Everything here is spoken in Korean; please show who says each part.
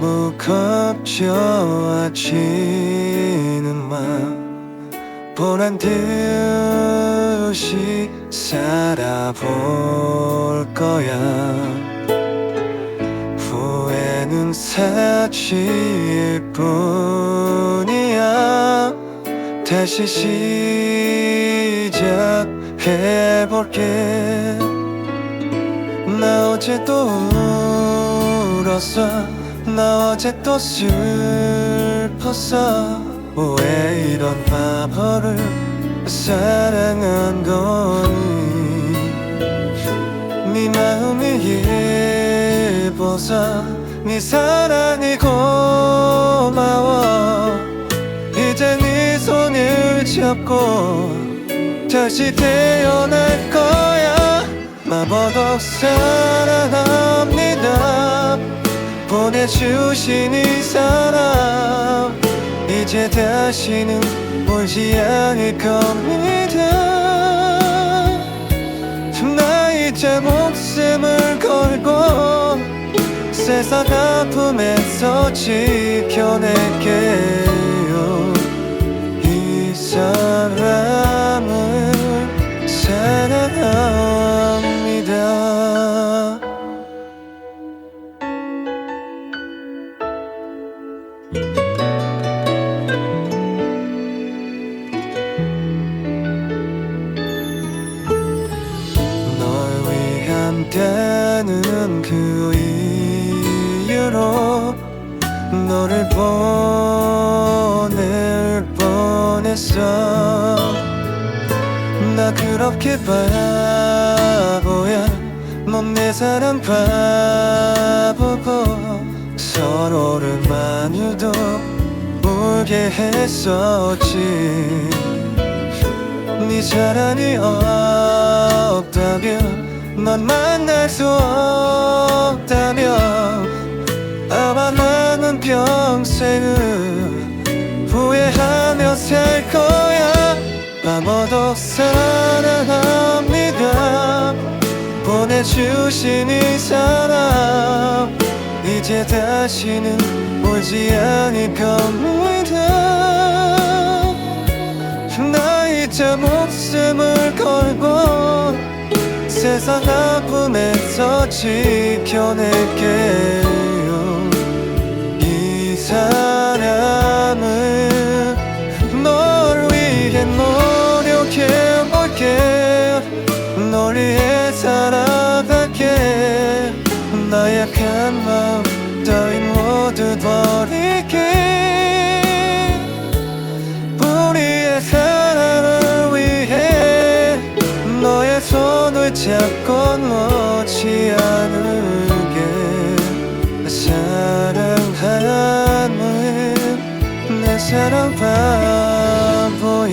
Speaker 1: 너무 걱정하지는 마. 보란 듯이 살아볼 거야. 후회는 사치일 뿐이야. 다시 시작해볼게. 나 어제 또 울었어 나 어제 또 슬펐어. 왜 이런 바보를 사랑한 거니? 네 마음이 예뻐서 네 사랑이 고마워. 이제 네 손을 잡고 다시 태어날 거야. 마법도 사랑합니다 보내주신 이 사람 이제 다시는 울지 않을 겁니다. 나 이제 목숨을 걸고 세상 아픔에서 지켜낼게요. 이 사람 널 위한다는 그 이유로 너를 보낼 뻔했어. 나 그렇게 바보야. 넌 내 사랑 바보고 서로를 많이도 울게 했었지. 네 사랑이 없다면 넌 만날 수 없다면 아마 나는 평생을 후회하며 살 거야. 아무도 사랑합니다. 보내주신 이 사람 이제 다시는 울지 않을 겁니다. 나 이제 목숨을 걸고 세상 아픔에서 지켜낼게요. 이 사람을 널 위해 노력해볼게. 널 위해 살아갈게. 나 약한 마음 버릴게 우리의 사랑을 위해 너의 손을 잡고 놓지 않을게. 사랑하는 내 사랑 바보야